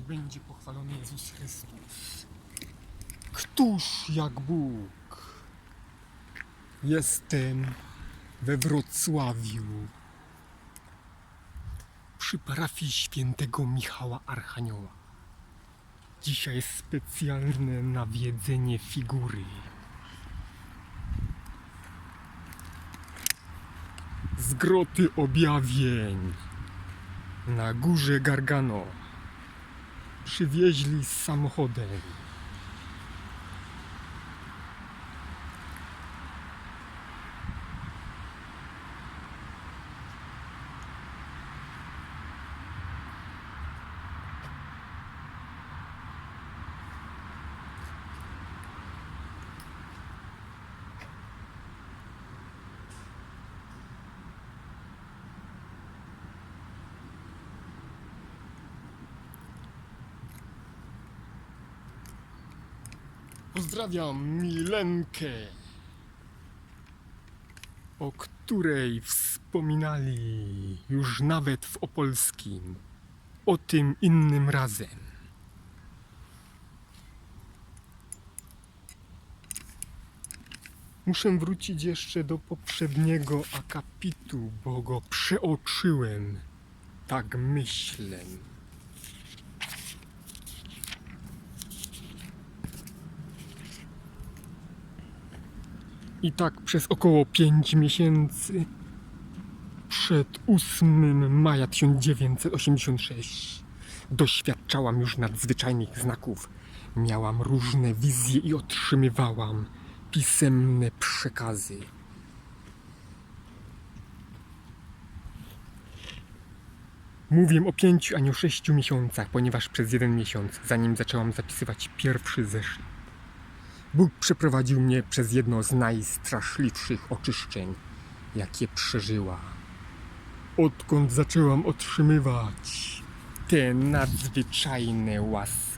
będzie pochwalony Jezus Chrystus. Któż jak Bóg? Jestem we Wrocławiu przy parafii świętego Michała Archanioła. Dzisiaj jest specjalne nawiedzenie figury. Z groty objawień na górze Gargano przywieźli z samochodem. Pozdrawiam Milenkę, o której wspominali już nawet w Opolskim. O tym innym razem. Muszę wrócić jeszcze do poprzedniego akapitu, bo go przeoczyłem. Tak myślę. I tak przez około 5 miesięcy przed 8 maja 1986 doświadczałam już nadzwyczajnych znaków. Miałam różne wizje i otrzymywałam pisemne przekazy. Mówię o pięciu, a nie o sześciu miesiącach, ponieważ przez jeden miesiąc, zanim zaczęłam zapisywać pierwszy zeszyt, Bóg przeprowadził mnie przez jedno z najstraszliwszych oczyszczeń, jakie przeżyła. Odkąd zaczęłam otrzymywać te nadzwyczajne łaski.